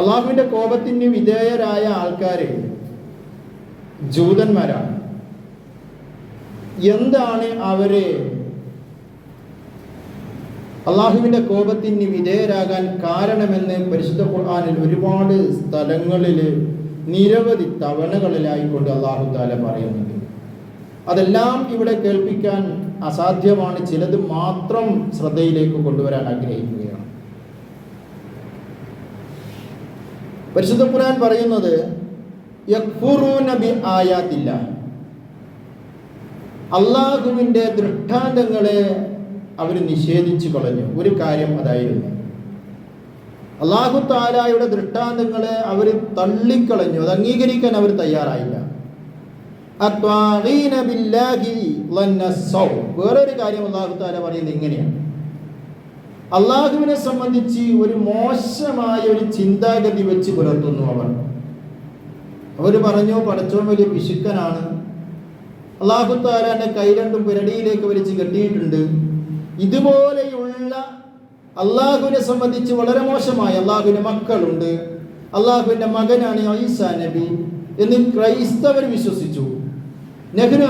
അള്ളാഹുവിന്റെ കോപത്തിന് വിധേയരായ ആൾക്കാര് ജൂതന്മാരാണ്. എന്താണ് അവർ അള്ളാഹുവിന്റെ കോപത്തിന് വിധേയരാകാൻ കാരണമെന്ന് പരിശുദ്ധ ഖുർആനിൽ ഒരുപാട് സ്ഥലങ്ങളിൽ നിരവധി തവണകളിലായിക്കൊണ്ട് അള്ളാഹു താല പറയുന്നുണ്ട്. അതെല്ലാം ഇവിടെ കേൾപ്പിക്കാൻ അസാധ്യമാണ്. ചിലത് മാത്രം ശ്രദ്ധയിലേക്ക് കൊണ്ടുവരാൻ ആഗ്രഹിക്കുകയാണ് പരിശുദ്ധ ഖുർആൻ പറയുന്നത് ബി അള്ളാഹുവിന്റെ ദൃഷ്ടാന്തങ്ങളെ അവർ നിഷേധിച്ചു കളഞ്ഞു. ഒരു കാര്യം അതായിരുന്നു. അള്ളാഹു താലായുടെ ദൃഷ്ടാന്തങ്ങളെ അവർ തള്ളിക്കളഞ്ഞു. അത് അംഗീകരിക്കാൻ അവർ തയ്യാറായില്ല. വേറൊരു കാര്യം അള്ളാഹു താല പറയുന്നത് ഇങ്ങനെയാണ്. അള്ളാഹുവിനെ സംബന്ധിച്ച് ഒരു മോശമായ ഒരു ചിന്താഗതി വെച്ച് പുലർത്തുന്നു അവർ അവർ പറഞ്ഞു പടച്ചോൻ വലിയ പിശുക്കനാണ്. അള്ളാഹു താലാന്റെ കൈ രണ്ടും പിരടിയിലേക്ക് വലിച്ച് കെട്ടിയിട്ടുണ്ട്. ഇതുപോലെയുള്ള അള്ളാഹുവിനെ സംബന്ധിച്ച് വളരെ മോശമായ അള്ളാഹുവിന്റെ മക്കളുണ്ട്. അള്ളാഹുവിന്റെ മകനാണ് ഐസ നബി എന്ന് ക്രൈസ്തവർ വിശ്വസിച്ചു. നെഹ്റു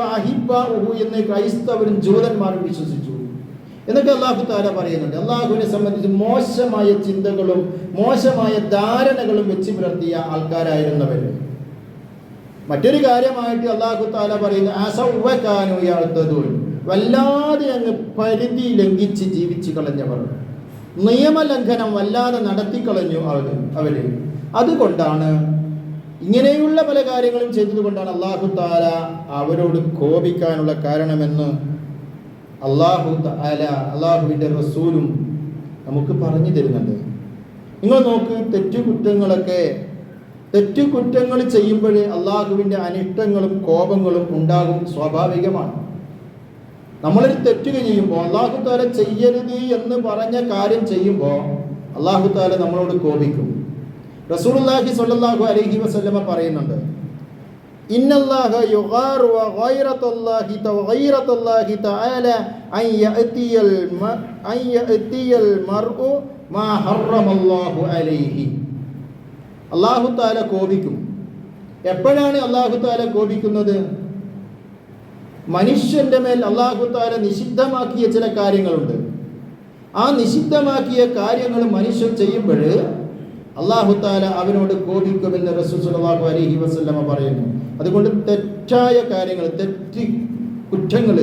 അഹിബാഹു എന്ന് ക്രൈസ്തവരും ജൂതന്മാരും വിശ്വസിച്ചു. എന്നൊക്കെ അള്ളാഹു താല പറയുന്നുണ്ട്. അള്ളാഹുവിനെ സംബന്ധിച്ച് മോശമായ ചിന്തകളും മോശമായ ധാരണകളും വെച്ച് പുലർത്തിയ ആൾക്കാരായിരുന്നവർ. മറ്റൊരു കാര്യമായിട്ട് അള്ളാഹു താല പറയുന്നു അസൗവക്കാനോ യാഴ്ത്തതുൽ വല്ലാതെ അങ്ങ് പരിധി ലംഘിച്ച് ജീവിച്ചു കളഞ്ഞവർ. നിയമലംഘനം വല്ലാതെ നടത്തിക്കളഞ്ഞു അവർ അവർ അതുകൊണ്ടാണ് ഇങ്ങനെയുള്ള പല കാര്യങ്ങളും ചെയ്തതുകൊണ്ടാണ് അള്ളാഹു താല അവരോട് കോപിക്കാനുള്ള കാരണമെന്ന് അള്ളാഹു അള്ളാഹുവിന്റെ റസൂലും നമുക്ക് പറഞ്ഞു തരുന്നുണ്ട്. നിങ്ങൾ നോക്ക് തെറ്റുകുറ്റങ്ങളൊക്കെ തെറ്റുകുറ്റങ്ങൾ ചെയ്യുമ്പോൾ അള്ളാഹുവിന്റെ അനിഷ്ടങ്ങളും കോപങ്ങളും ഉണ്ടാകും സ്വാഭാവികമാണ്. നമ്മളൊരു തെറ്റുക ചെയ്യുമ്പോൾ അള്ളാഹു താല ചെയ്യരുത് എന്ന് പറഞ്ഞ കാര്യം ചെയ്യുമ്പോൾ അള്ളാഹു താല നമ്മളോട് കോപിക്കും. റസൂലുള്ളാഹി സ്വല്ലല്ലാഹു അലൈഹി വസല്ലമ പറയുന്നുണ്ട് താല കോപിക്കും. എപ്പോഴാണ് അള്ളാഹു താല കോപിക്കുന്നത്? മനുഷ്യന്റെ മേൽ അള്ളാഹു താല നിഷിദ്ധമാക്കിയ ചില കാര്യങ്ങളുണ്ട്. ആ നിഷിദ്ധമാക്കിയ കാര്യങ്ങൾ മനുഷ്യൻ ചെയ്യുമ്പോൾ അള്ളാഹു താല അവനോട് കോപിക്കുമെന്ന് റസൂസ് അലഹി അലൈഹി വസല്ലമ പറയുന്നു. അതുകൊണ്ട് തെറ്റായ കാര്യങ്ങൾ തെറ്റി കുറ്റങ്ങൾ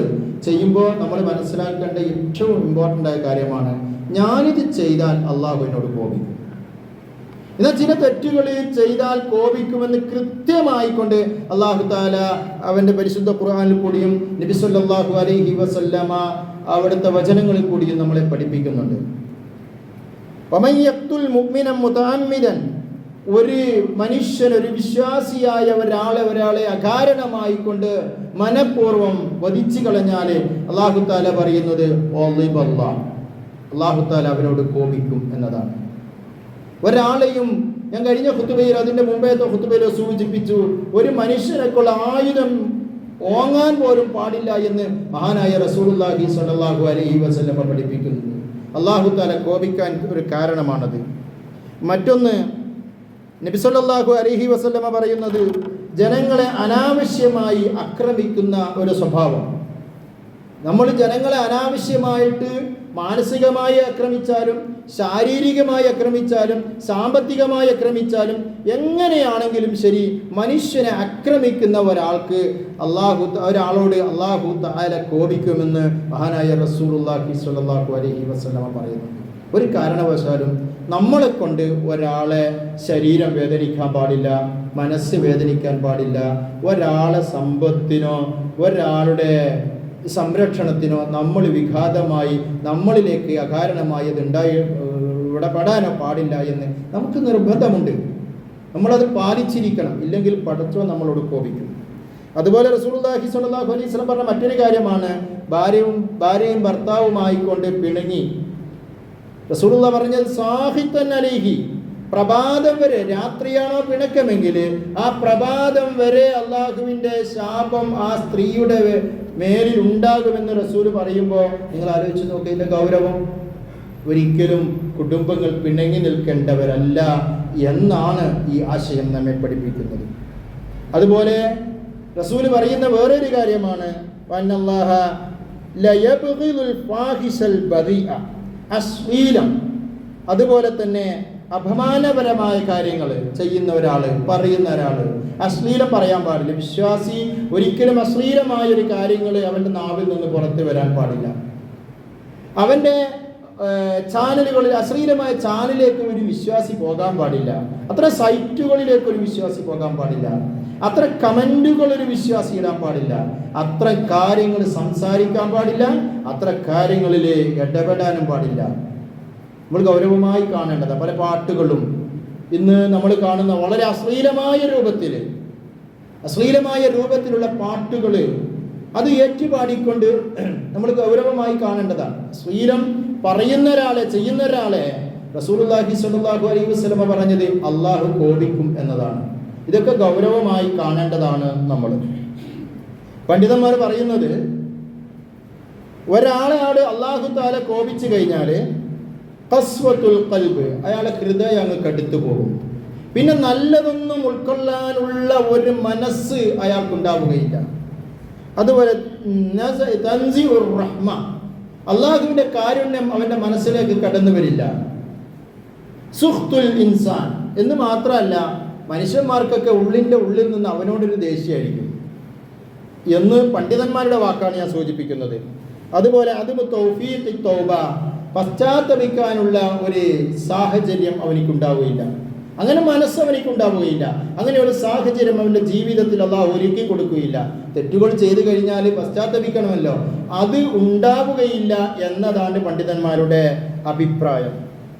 ചെയ്യുമ്പോൾ നമ്മൾ മനസ്സിലാക്കേണ്ട ഏറ്റവും ഇമ്പോർട്ടന്റ് ആയ കാര്യമാണ് ഞാനിത് ചെയ്താൽ അള്ളാഹു എന്നോട് കോപിക്കും. എന്നാൽ ചില തെറ്റുകൾ ചെയ്താൽ കോപിക്കുമെന്ന് കൃത്യമായിക്കൊണ്ട് അള്ളാഹു താല അവന്റെ പരിശുദ്ധ ഖുർആാനിൽ കൂടിയും നബിസുല്ലാഹു അലൈഹി വസല്ലമ അവിടുത്തെ വചനങ്ങളിൽ കൂടിയും നമ്മളെ പഠിപ്പിക്കുന്നുണ്ട്. ഒരു മനുഷ്യൻ ഒരു വിശ്വാസിയായ ഒരാളെ ഒരാളെ അകാരണമായി കൊണ്ട് മനഃപൂർവം വധിച്ചു കളഞ്ഞാൽ അള്ളാഹു താല പറയുന്നത് അള്ളാഹുത്താല അള്ളാഹു താല അവനോട് കോപിക്കും എന്നതാണ്. ഒരാളെയും ഞാൻ കഴിഞ്ഞ ഹുത്തുബയിൽ അതിന്റെ മുമ്പേത്തെ ഹുത്തുബയിൽ സൂചിപ്പിച്ചു ഒരു മനുഷ്യനെക്കുള്ള ആയുധം ഓങ്ങാൻ പോലും പാടില്ല എന്ന് മഹാനായ റസൂലുള്ളാഹി സ്വല്ലല്ലാഹു അലൈഹി വസല്ലമ്മ പഠിപ്പിക്കുന്നു. അള്ളാഹു താല കോപിക്കാൻ ഒരു കാരണമാണത്. മറ്റൊന്ന് നബി അലഹി വസല്ലമ പറയുന്നത് ജനങ്ങളെ അനാവശ്യമായി ആക്രമിക്കുന്ന ഒരു സ്വഭാവം. നമ്മൾ ജനങ്ങളെ അനാവശ്യമായിട്ട് മാനസികമായി ആക്രമിച്ചാലും ശാരീരികമായി ആക്രമിച്ചാലും സാമ്പത്തികമായി ആക്രമിച്ചാലും എങ്ങനെയാണെങ്കിലും ശരി മനുഷ്യനെ ആക്രമിക്കുന്ന ഒരാൾക്ക് അള്ളാഹു ഒരാളോട് അള്ളാഹു താല കോപിക്കുമെന്ന് മഹാനായ റസൂലുള്ളാഹി സ്വല്ലല്ലാഹു അലൈഹി വസല്ലമ പറയുന്നു. ഒരു കാരണവശാലും നമ്മളെ കൊണ്ട് ഒരാളെ ശരീരം വേദനിക്കാൻ പാടില്ല മനസ്സ് വേദനിക്കാൻ പാടില്ല ഒരാളെ സമ്പത്തിനോ ഒരാളുടെ സംരക്ഷണത്തിനോ നമ്മൾ വിഘാതമായി നമ്മളിലേക്ക് അകാരണമായി അത് ഉണ്ടായി ഇടപെടാനോ പാടില്ല എന്ന് നമുക്ക് നിർബന്ധമുണ്ട്. നമ്മളത് പാലിച്ചിരിക്കണം ഇല്ലെങ്കിൽ പടച്ചോ നമ്മളോട് കോപിക്കും. അതുപോലെ റസൂലുള്ളാഹി സ്വല്ലല്ലാഹു അലൈഹി വസല്ലം പറഞ്ഞ മറ്റൊരു കാര്യമാണ് ഭാര്യയും ഭാര്യയും ഭർത്താവുമായിക്കൊണ്ട് പിണങ്ങി റസൂലുള്ള പറഞ്ഞത് സാഹിത്തൻ അലേഹി. പ്രഭാതം വരെ രാത്രിയാണോ പിണക്കമെങ്കിൽ ആ പ്രഭാതം വരെ അള്ളാഹുവിന്റെ ശാപം ആ സ്ത്രീയുടെ മേലിൽ ഉണ്ടാകുമെന്ന് റസൂൽ പറയുമ്പോൾ നിങ്ങൾ ആലോചിച്ച് നോക്കി ഇതിന്റെ ഗൗരവം. ഒരിക്കലും കുടുംബങ്ങൾ പിണങ്ങി നിൽക്കേണ്ടവരല്ല എന്നാണ് ഈ ആശയം നമ്മെ പഠിപ്പിക്കുന്നത്. അതുപോലെ റസൂൽ പറയുന്ന വേറൊരു കാര്യമാണ് വന്നല്ലാഹ ലയബുൽ ഫാഹിസൽ ബദിഅ. അശ്ലീലം. അതുപോലെ തന്നെ അപമാനപരമായ കാര്യങ്ങൾ ചെയ്യുന്ന ഒരാൾ പറയുന്ന ഒരാൾ അശ്ലീലം പറയാൻ പാടില്ല. വിശ്വാസി ഒരിക്കലും അശ്ലീലമായ ഒരു കാര്യങ്ങൾ അവന്റെ നാവിൽ നിന്ന് പുറത്ത് വരാൻ പാടില്ല. അവന്റെ ചാനലുകളിൽ അശ്ലീലമായ ചാനലിലേക്ക് ഒരു വിശ്വാസി പോകാൻ പാടില്ല. അത്ര സൈറ്റുകളിലേക്ക് ഒരു വിശ്വാസി പോകാൻ പാടില്ല. അത്ര കമന്റുകൾ ഒരു വിശ്വാസി ഇടാൻ പാടില്ല. അത്ര കാര്യങ്ങൾ സംസാരിക്കാൻ പാടില്ല. അത്ര കാര്യങ്ങളിൽ ഇടപെടാനും പാടില്ല. നമ്മൾ ഗൗരവമായി കാണേണ്ടത് പല പാട്ടുകളും ഇന്ന് നമ്മൾ കാണുന്ന വളരെ അശ്ലീലമായ രൂപത്തിൽ അശ്ലീലമായ രൂപത്തിലുള്ള പാട്ടുകൾ അത് ഏറ്റുപാടിക്കൊണ്ട് നമ്മൾ ഗൗരവമായി കാണേണ്ടതാണ്. ശ്രീലം പറയുന്ന ഒരാളെ ചെയ്യുന്ന ഒരാളെ സ്വല്ലല്ലാഹു അലൈഹി വസ്ലമ പറഞ്ഞത് അള്ളാഹു കോപിക്കും എന്നതാണ്. ഇതൊക്കെ ഗൗരവമായി കാണേണ്ടതാണ് നമ്മൾ. പണ്ഡിതന്മാർ പറയുന്നത് ഒരാളെ ആട് അള്ളാഹു താല കോപിച്ചു കഴിഞ്ഞാൽ കസ്വത്തുൽ കൽബ് അയാളെ ഹൃദയം അങ്ങ് കടുത്തു പോകും. പിന്നെ നല്ലതൊന്നും ഉൾക്കൊള്ളാനുള്ള ഒരു മനസ്സ് അയാൾക്കുണ്ടാവുകയില്ല. അതുപോലെ റഹ്മ അള്ളാഹുവിന്റെ കാരുണ്യം അവന്റെ മനസ്സിലേക്ക് കടന്നു വരില്ല. സുഹ്തുൽ ഇൻസാൻ എന്ന് മാത്രമല്ല മനുഷ്യന്മാർക്കൊക്കെ ഉള്ളിന്റെ ഉള്ളിൽ നിന്ന് അവനോടൊരു ദേഷ്യമായിരിക്കും. എന്ന് പണ്ഡിതന്മാരുടെ വാക്കാണ് ഞാൻ സൂചിപ്പിക്കുന്നത്. അതുപോലെ അതും തൗഫീഖ് തൗബ പശ്ചാത്തപിക്കാനുള്ള ഒരു സാഹചര്യം അവനിക്കുണ്ടാവുകയില്ല. അങ്ങനെ മനസ്സ് അവനിക്കുണ്ടാവുകയില്ല. അങ്ങനെ ഒരു സാഹചര്യം അവന്റെ ജീവിതത്തിൽ അള്ളാഹ് ഒരുക്കി കൊടുക്കുകയില്ല. തെറ്റുകൾ ചെയ്തു കഴിഞ്ഞാൽ പശ്ചാത്തപിക്കണമല്ലോ. അത് ഉണ്ടാവുകയില്ല എന്നതാണ് പണ്ഡിതന്മാരുടെ അഭിപ്രായം.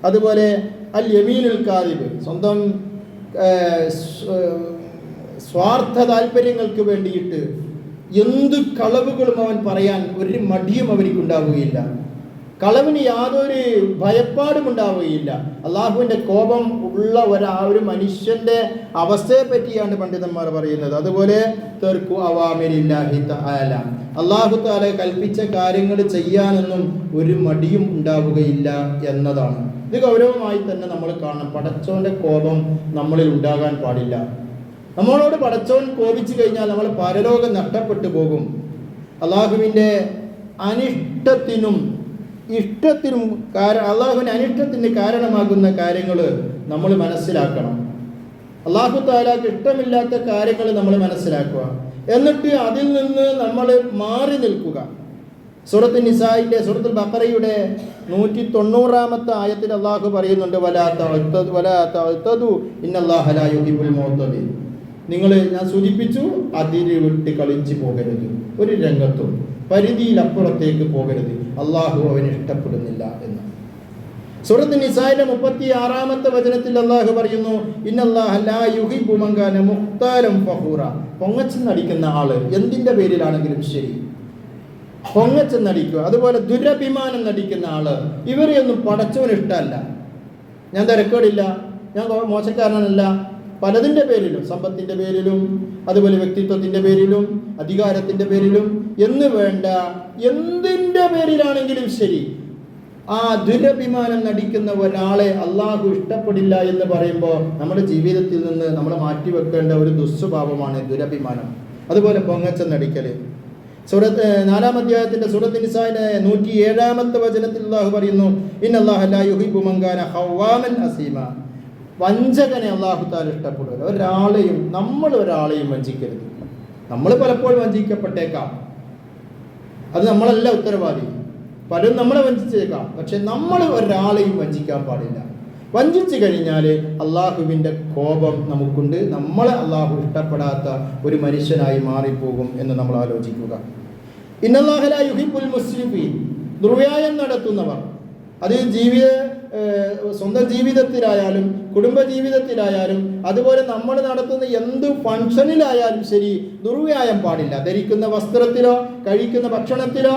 അതുപോലെ അൽ യമീനുൽ കാദിബ് സ്വന്തം സ്വാർത്ഥ താല്പര്യങ്ങൾക്ക് വേണ്ടിയിട്ട് എന്ത് കളവുകളും അവൻ പറയാൻ ഒരു മടിയും അവനിക്കുണ്ടാവുകയില്ല. കളവിന് യാതൊരു ഭയപ്പാടും ഉണ്ടാവുകയില്ല. അള്ളാഹുവിന്റെ കോപം ഉള്ള ഒരാ ഒരു മനുഷ്യന്റെ അവസ്ഥയെ പറ്റിയാണ് പണ്ഡിതന്മാർ പറയുന്നത്. അതുപോലെ തെർക്കു അവാമിരില്ലാഹി തആല. അള്ളാഹു താല കൽപ്പിച്ച കാര്യങ്ങൾ ചെയ്യാനൊന്നും ഒരു മടിയും ഉണ്ടാവുകയില്ല എന്നതാണ്. ഇത് ഗൗരവമായി തന്നെ നമ്മൾ കാണണം. പടച്ചോന്റെ കോപം നമ്മളിൽ ഉണ്ടാകാൻ പാടില്ല. നമ്മളോട് പടച്ചോൻ കോപിച്ചു കഴിഞ്ഞാൽ നമ്മൾ പരലോകം നഷ്ടപ്പെട്ടു പോകും. അള്ളാഹുവിന്റെ അനിഷ്ടത്തിനും ഇഷ്ടത്തിനും കാരണം അള്ളാഹുവിന്റെ അനിഷ്ടത്തിന് കാരണമാകുന്ന കാര്യങ്ങൾ നമ്മൾ മനസ്സിലാക്കണം. അള്ളാഹു താലാക്ക് ഇഷ്ടമില്ലാത്ത കാര്യങ്ങൾ നമ്മൾ മനസ്സിലാക്കുക. എന്നിട്ട് അതിൽ നിന്ന് നമ്മൾ മാറി നിൽക്കുക. സുഹൃത്ത് നിസായിന്റെ സൂറത്ത് ബക്കറയുടെ നൂറ്റി തൊണ്ണൂറാമത്തെ ആയത്തിൽ അള്ളാഹു പറയുന്നുണ്ട് വലാത്ത വലാത്തതു നിങ്ങൾ ഞാൻ സൂചിപ്പിച്ചു അതിരി വിട്ട് കളിച്ചു പോകരുത്. ഒരു രംഗത്തും പരിധിയിലപ്പുറത്തേക്ക് പോകരുത്. അള്ളാഹു അവന് ഇഷ്ടപ്പെടുന്നില്ല എന്ന്. സൂറത്ത് നിസായിന്റെ മുപ്പത്തി ആറാമത്തെ വചനത്തിൽ അള്ളാഹു പറയുന്നു ഇന്നല്ലാഹ ലാ യുഹിബ്ബു മൻ കാന മുഖ്താരം ഫഖൂറ പൊങ്ങച്ചെന്നടിക്കുന്ന ആൾ എന്തിന്റെ പേരിലാണെങ്കിലും ശരി. പൊങ്ങച്ചെന്നടിക്കുക അതുപോലെ ദുരഭിമാനം നടിക്കുന്ന ആൾ ഇവരെയൊന്നും പടച്ചവന് ഇഷ്ടമല്ല. ഞാൻ തിരക്കേടില്ല ഞാൻ മോശക്കാരനല്ല പലതിന്റെ പേരിലും സമ്പത്തിന്റെ പേരിലും അതുപോലെ വ്യക്തിത്വത്തിന്റെ പേരിലും അധികാരത്തിന്റെ പേരിലും എന്ന് വേണ്ട എന്തിന്റെ പേരിലാണെങ്കിലും ശരി. ആ ദുരഭിമാനം നടിക്കുന്ന ഒരാളെ അള്ളാഹു ഇഷ്ടപ്പെടില്ല എന്ന് പറയുമ്പോൾ നമ്മുടെ ജീവിതത്തിൽ നിന്ന് നമ്മൾ മാറ്റിവെക്കേണ്ട ഒരു ദുസ്വഭാവമാണ് ദുരഭിമാനം. അതുപോലെ പൊങ്ങച്ച നടിക്കൽ സൂറത്ത് നാലാം അധ്യായത്തിന്റെ സൂറത്ത് നിസാന്റെ നൂറ്റി ഏഴാമത്തെ വചനത്തിൽ അള്ളാഹു പറയുന്നു ഇന്നല്ലാഹുബുമങ്കാന ഹവാമൻ അസീമ. വഞ്ചകനെ അള്ളാഹു താല ഇഷ്ടപ്പെടുക ഒരാളെയും നമ്മൾ ഒരാളെയും വഞ്ചിക്കരുത്. നമ്മൾ പലപ്പോഴും വഞ്ചിക്കപ്പെട്ടേക്കാം. അത് നമ്മളല്ല ഉത്തരവാദി. പലരും നമ്മളെ വഞ്ചിച്ചേക്കാം. പക്ഷെ നമ്മൾ ഒരാളെയും വഞ്ചിക്കാൻ പാടില്ല. വഞ്ചിച്ചു കഴിഞ്ഞാൽ അള്ളാഹുവിന്റെ കോപം നമുക്കുണ്ട്. നമ്മളെ അള്ളാഹു ഇഷ്ടപ്പെടാത്ത ഒരു മനുഷ്യനായി മാറിപ്പോകും എന്ന് നമ്മൾ ആലോചിക്കുക. ഇന്നല്ലാഹല യുഹിബുൽ മുസ്ലിഫീൻ ദുർവ്യായം നടത്തുന്നവർ. അത് ജീവിത സ്വന്തം ജീവിതത്തിലായാലും കുടുംബ ജീവിതത്തിലായാലും അതുപോലെ നമ്മൾ നടത്തുന്ന എന്ത് ഫംഗ്ഷനിലായാലും ശരി ദുർവ്യായം പാടില്ല. ധരിക്കുന്ന വസ്ത്രത്തിലോ കഴിക്കുന്ന ഭക്ഷണത്തിലോ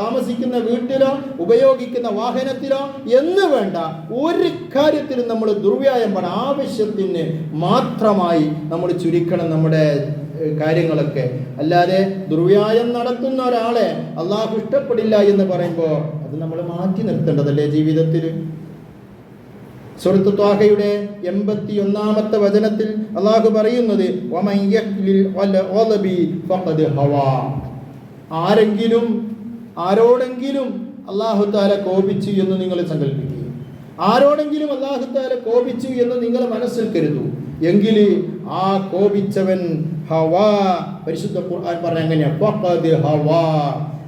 താമസിക്കുന്ന വീട്ടിലോ ഉപയോഗിക്കുന്ന വാഹനത്തിലോ എന്ന് വേണ്ട. ഒരു കാര്യത്തിലും നമ്മൾ ദുർവ്യായം പാടാം ആവശ്യത്തിന് മാത്രമായി നമ്മൾ ചുരുക്കണം നമ്മുടെ കാര്യങ്ങളൊക്കെ. അല്ലാതെ ദുർവ്യായം നടത്തുന്ന ഒരാളെ അള്ളാഹു ഇഷ്ടപ്പെടില്ല എന്ന് പറയുമ്പോൾ അത് നമ്മൾ മാറ്റി നിർത്തേണ്ടതല്ലേ ജീവിതത്തിൽ സുഹൃത്ത് ത്വാഹയുടെ എൺപത്തി ഒന്നാമത്തെ വചനത്തിൽ അള്ളാഹു പറയുന്നത്. ആരെങ്കിലും ആരോടെങ്കിലും അള്ളാഹു താല കോപിച്ചു എന്ന് നിങ്ങൾ സങ്കല്പിക്കുക ആരോടെങ്കിലും അള്ളാഹു താല കോപിച്ചു എന്ന് നിങ്ങൾ മനസ്സിൽ കരുതൂ. എങ്കിൽ ആ കോപിച്ചവൻ ഹവാ പരിശുദ്ധ ഖുർആൻ പറഞ്ഞ എങ്ങനെയാ ഹവാ.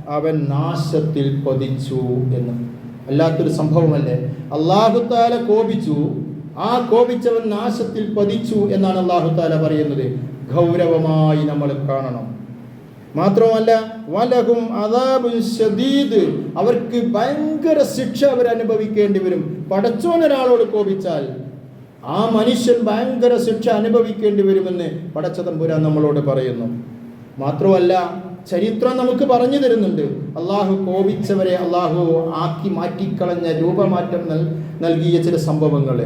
അവൻ നാശത്തിൽ പതിച്ചു എന്ന്. അല്ലാത്തൊരു സംഭവമല്ലേ? അള്ളാഹുത്താല കോപിച്ചു. ആ കോപിച്ചവൻ നാശത്തിൽ പതിച്ചു എന്നാണ് അള്ളാഹുത്താല പറയുന്നത്. ഗൗരവമായി നമ്മൾ കാണണം. മാത്രമല്ല വലഹും അദാബുൻ ഷദീദ് അവർക്ക് ഭയങ്കര ശിക്ഷ അവർ അനുഭവിക്കേണ്ടി വരും. പടച്ചോൻ ഒരാളോട് കോപിച്ചാൽ ആ മനുഷ്യൻ ഭയങ്കര ശിക്ഷ അനുഭവിക്കേണ്ടി വരുമെന്ന് പടച്ചതമ്പുരാൻ നമ്മളോട് പറയുന്നു. മാത്രമല്ല ചരിത്രം നമുക്ക് പറഞ്ഞു തരുന്നുണ്ട്. അള്ളാഹു കോപിച്ചവരെ അള്ളാഹു ആക്കി മാറ്റിക്കളഞ്ഞ രൂപമാറ്റം നൽ നൽകിയ ചില സംഭവങ്ങൾ.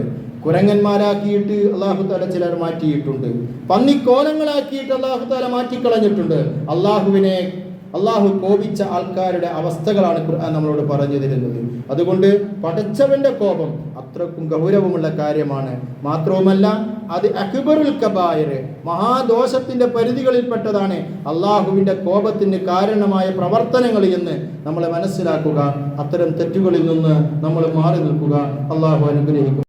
കുരങ്ങന്മാരാക്കിയിട്ട് അള്ളാഹു താല ചിലർ മാറ്റിയിട്ടുണ്ട്. പന്നിക്കോലങ്ങളാക്കിയിട്ട് അള്ളാഹു താല മാറ്റിക്കളഞ്ഞിട്ടുണ്ട്. അള്ളാഹുവിനെ അള്ളാഹു കോപിച്ച ആൾക്കാരുടെ അവസ്ഥകളാണ് ഖുർആൻ നമ്മളോട് പറഞ്ഞു തരുന്നത്. അതുകൊണ്ട് പടച്ചവന്റെ കോപം അത്രക്കും ഗൗരവമുള്ള കാര്യമാണ്. മാത്രവുമല്ല അത് അക്ബറുൽ കബായർ മഹാദോഷത്തിന്റെ പരിധികളിൽപ്പെട്ടതാണ് അള്ളാഹുവിന്റെ കോപത്തിന് കാരണമായ പ്രവർത്തനങ്ങൾ എന്ന് നമ്മൾ മനസ്സിലാക്കുക. അത്തരം തെറ്റുകളിൽ നിന്ന് നമ്മൾ മാറി നിൽക്കുക. അള്ളാഹു അനുഗ്രഹിക്കും.